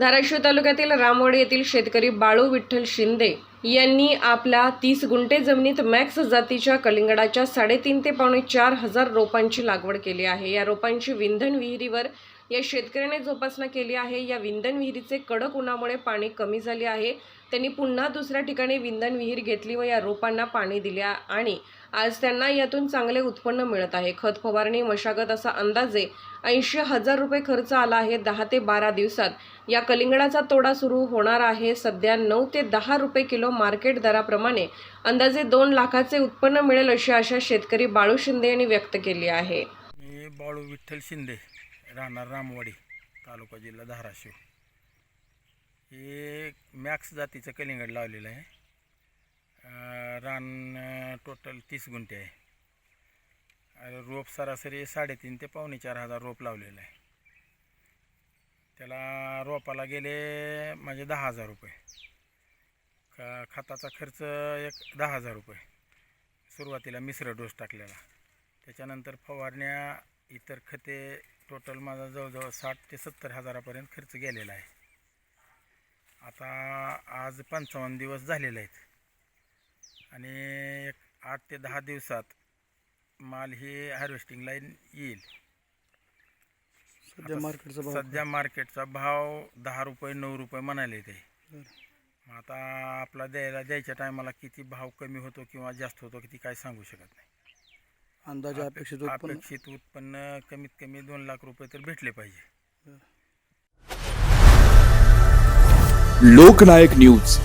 धाराशिव तालुक्यातील रामवाडी येथील शेतकरी बाळू विठ्ठल शिंदे यांनी आपल्या तीस गुंठे जमिनीत मॅक्स जातीच्या कलिंगडाच्या साडेतीन ते पावणे चार हजार रोपांची लागवड केली आहे. या रोपांची विंधन विहिरीवर या शेतकऱ्याने जोपासना केली आहे. या विंधन विहिरीचे कडक उन्हामुळे पाणी कमी झाले आहे. त्यांनी पुन्हा दुसऱ्या ठिकाणी विंधन विहीर घेतली व या रोपांना पाणी दिले आणि आज त्यांना यातून चांगले उत्पन्न मिळत आहे. खत फवारणी मशागत असा अंदाजे ऐंशी हजार रुपये खर्च आला आहे. दहा ते बारा दिवसात या कलिंगडाचा तोडा सुरू होणार आहे. सध्या नऊ ते दहा रुपये किलो मार्केट दराप्रमाणे अंदाजे दोन लाखाचे उत्पन्न मिळेल अशी आशा शेतकरी बाळू शिंदे यांनी व्यक्त केली आहे. मी बाळू विठ्ठल शिंदे. राहणार रामवाडी तालुका जिल्हा धाराशिव. हे मॅक्स जातीचं कलिंगड लावलेलं आहे. रान टोटल तीस गुंठे आहे. आणि रोप सरासरी साडेतीन ते पावणे चार हजार रोप लावलेलं आहे. त्याला रोपाला गेले माझे दहा हजार रुपये. का खताचा खर्च एक दहा हजार रुपये. सुरुवातीला मिश्र डोस टाकलेला. त्याच्यानंतर फवारण्या इतर खते टोटल माझा जवळजवळ साठ ते सत्तर हजारापर्यंत खर्च गेलेला आहे. आता आज पंचावन्न दिवस झालेले आहेत. आणि एक आठ ते दहा दिवसात माल ही हार्वेस्टिंगला येईल. सध्या मार्केटचा भाव सध्या मार्केटचा भाव दहा रुपये नऊ रुपये म्हणाले ते. मग आता आपला द्यायला द्यायच्या टायमाला किती भाव कमी होतो किंवा जास्त होतो किती काय सांगू शकत नाही. अंदाजे अपेक्षित उत्पन्न? अपेक्षित उत्पन्न कमीत कमी दोन लाख रुपये तर भेटले पाहिजे. लोकनायक न्यूज.